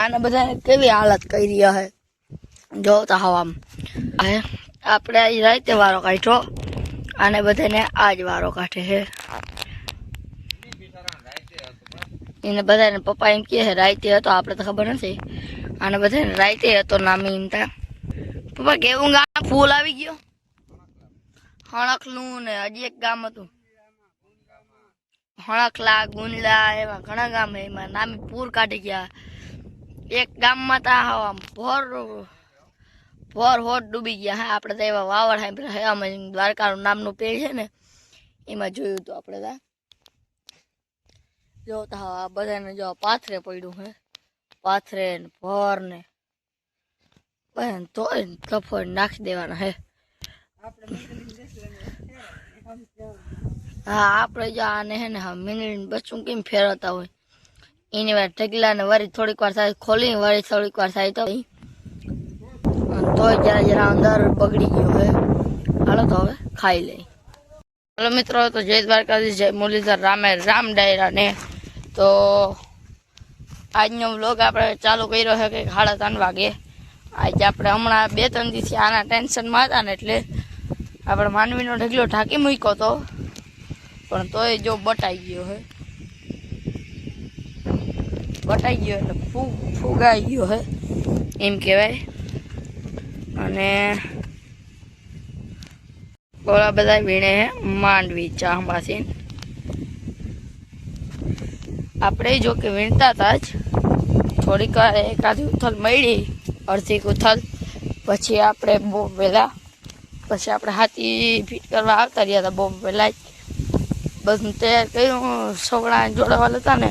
આને બધાને કેવી હાલત કરી રહ્યા હે જોતા હવામ. આપણે આજ રાતે વારો કાઢ્યો. આને બધાને આજ વારો કાઢે છે. એને બધાને પપ્પા એમ કહે રાતે હતો, આપણે તો ખબર નથી. આને બધાને રાતે હતો નામી એમ તા પપ્પા, કેવું ગામ? ફૂલ આવી ગયો? હણકલું ને હજી એક ગામ હતું. હણકલા ગુંદલા એવા ઘણા ગામ એમાં નામી પૂર કાઢી ગયા. એક ગામમાં તા હવા ભોર ભોર હોટ ડૂબી ગયા હા આપણે તો એવા વાવડ સાંભળ્યા હે અમે દ્વારકાનું નામનું પેડ છે ને એમાં જોયું હતું આપણે તા જો તો હા બધાને જો પાથરે પડ્યું હે પાથરે ને ભોર ને બધાને તોય ને કફોડ નાખી દેવાના હે હા આપણે જો આને હે ને હા મીંડળીને બચ્ચું કેમ ફેરવતા હોય એની વાર ઢગલા ને વળી થોડીક વાર થાય ખોલી વળી થોડીક વાર થાય તો તોય જરા જરા અંદર બગડી ગયો હવે. હાલો તો હવે, ખાઈ લઈ હાલો મિત્રો, તો જય દ્વારકાધીશ, જય મુરલીધર રામે, રામ ડાયરા ને તો આજનો વ્લોગ આપણે ચાલુ કર્યો છે કે સાડા ત્રણ વાગે. આજે આપણે હમણાં બે ત્રણ દિવસથી આના ટેન્શનમાં હતા ને એટલે આપણે માનવીનો ઢગલો ઢાંકી મૂક્યો હતો પણ તોય જો બટાઈ ગયો હે બટાઈ ગયો એટલે ફૂગ, ફૂગાઈ ગયો હે. એમ કહેવાય. અને ઓલા બધા વીણે હે, માંડવી ચાહમાસીન આપણે જો કે વીણતા હતા જ. થોડીક એકાદી ઉથલ મળી, અડધી ઉથલ. પછી આપણે બહુ વહેલા પછી આપણે હાથી ફિટ કરવા આવતા રહ્યા હતા બહુ વહેલા જ બધું તૈયાર કર્યું સોગડા જોડાવાલા હતા ને.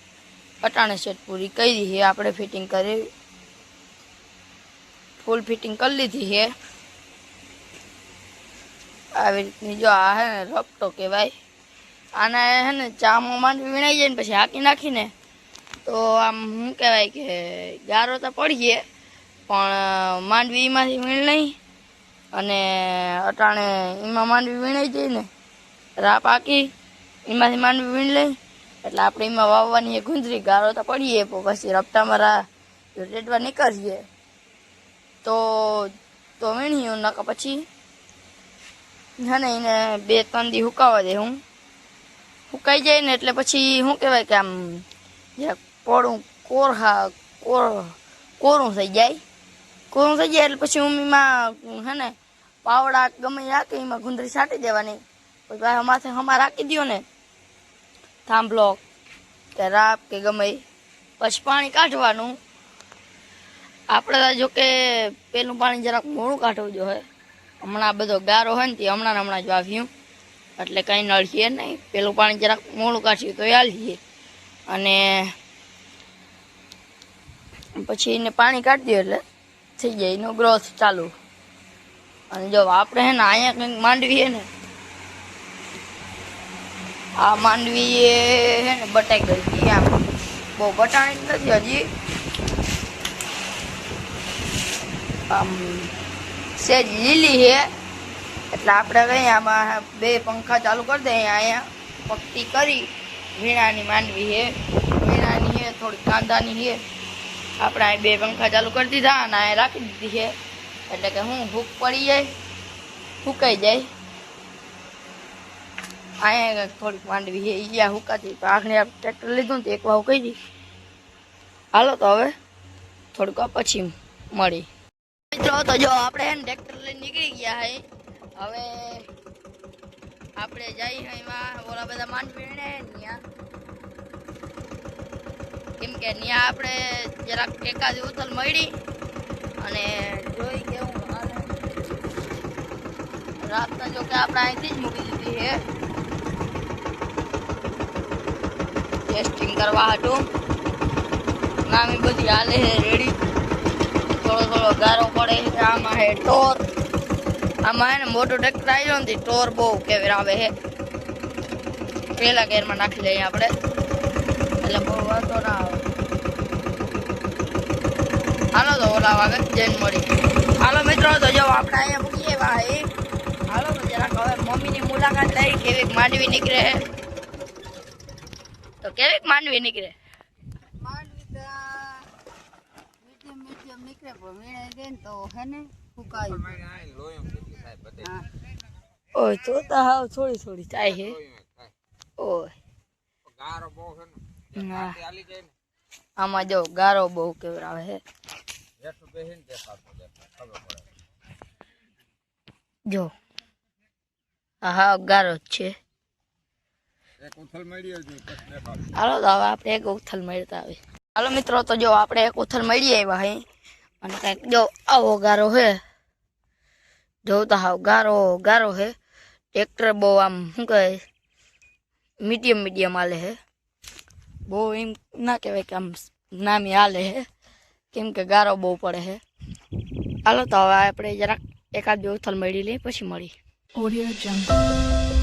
અટાણે સેટ પૂરી કરી છે આપણે ફિટિંગ કરી ફૂલ ફિટિંગ કરી લીધી છે આવી રીતની જો આ હે ને રપટો કહેવાય. આને હે ને ચામો માંડવી વીણાઈ જાય ને પછી હાકી નાખીને, તો આમ શું કહેવાય કે ગારો તો પડીએ, પણ માંડવી એમાંથી વીણ નહીં. અને અટાણે એમાં માંડવી વીણાઈ જઈને રાપ આકી એમાંથી માંડવી વીણ લઈ. એટલે આપણે એમાં વાવવાની એ ગુંદરી ગારો તો પડીએ પછી રપટામાં રા રેડવા નીકળીએ. તો તો વીણીયું નકા પછી હા એને બે, ત્રણ દી હુકાવા દે હું. હુકાઈ જાય ને એટલે પછી શું કહેવાય કે આમ પોળું કોરહા કોર કોરું થઈ જાય. કોરું થઈ જાય એટલે પછી હું એમાં હે ને પાવડા ગમે રાખી, એમાં ગુંદરી છાંટી દેવાની. પછી ભાઈ અમારે હમા રાખી દો ને થાંભલો કે રાપ કે ગમે પછી પાણી કાઢવાનું. આપણે જો કે પેલું પાણી જરાક મોડું કાઢવું જોઈએ. હમણાં બધો ગારો હોય ને તે હમણાં હમણાં જ વાવ્યું. એટલે કંઈ નળીએ નહીં. પેલું પાણી જરાક મોડું કાઢ્યું તો હાલીએ અને પછી એને પાણી કાઢી દઈએ એટલે થઈ જાય. એનો ગ્રોથ ચાલુ. અને જો આપણે હે ને, અહીંયા કંઈક માંડવી ને આ માંડવી એ હે ને બટાઈ ગઈ હતી આમ બહુ બટાણી નથી હજી આમ સેજ લીલી છે એટલે આપણે કઈ આમાં બે પંખા ચાલુ કરી દઈએ અહીંયા પક્કી કરી વીણાની માંડવી છે વીણાની છે થોડી કાંદાની છે આપણે અહીં બે પંખા ચાલુ કરી દીધા અને અહીં રાખી દીધી છે એટલે કે હું ભૂખ પડી જાય સુકાઈ જાય અહીંયા થોડીક માંડવી છે ઈ હુકાતી તો આખને આપણે ટ્રેક્ટર લીધું ને એક વાવ કહી ગઈ. હાલો તો હવે થોડુંક પછી મળી. મિત્રો, તો જો આપણે હે ને ટ્રેક્ટર લઈને નીકળી ગયા હે. હવે આપણે જઈ એમાં ઓલા બધા માંડવી ત્યાં કેમ કે ત્યાં આપણે જરાક એકાદી ઉથલ મળી અને જોઈ કેવું રાતના જો કે આપણે અહીંથી જ મૂકી દીધી છે ટેસ્ટિંગ કરવા હાટું નામી બધી હાલે છે રેડી તો થોડો થોડો ગારો પડે છે આમાં હે ટોર આમાં હે ને મોટું ટ્રેક્ટર આવી જાય ને તે ટોર બહુ કેવી આવે છે પેલા ગેરમાં નાખી લઈએ આપણે એટલે બહુ વાંધો ના આવે હાલો તો ઓલા વાગે જઈને મળી હાલો મિત્રો તો જો આપણે અહીંયા મૂકીએ ભાઈ હાલો તો જરાક હવે મમ્મીની મુલાકાત લઈ કેવીક માંડવી નીકળે છે તો કેવીક માંડવી નીકળે માંડવી તો મીડિયમ મીડિયમ નીકળે પણ વીણાઈ ગઈ ને તો હે ને ફૂંકાઈ હા ઓય તો તો હાવ થોડી થોડી થાય છે ઓય ના આમાં જો ગારો બહુ કેવરાવે છે જો હા હા ગારો જ છે હાલો તો હવે આપણે એક ઉથલ મળતા આવે હાલો મિત્રો તો જો આપણે એક ઉથલ મળી આવ્યા હે અને કંઈક જો આવો ગારો હે જો તો હાવ ગારો ગારો હે ટ્રેક્ટર બહુ આમ શું કહે મીડિયમ મીડિયમ હાલે હે બહુ એમ ના કહેવાય કે આમ નામી હાલે હે કેમ કે ગારો બહુ પડે હે હાલો તો હવે આપણે જરાક એકાદ બે ઉથલ મળી લઈએ પછી મળી Audio Jungle.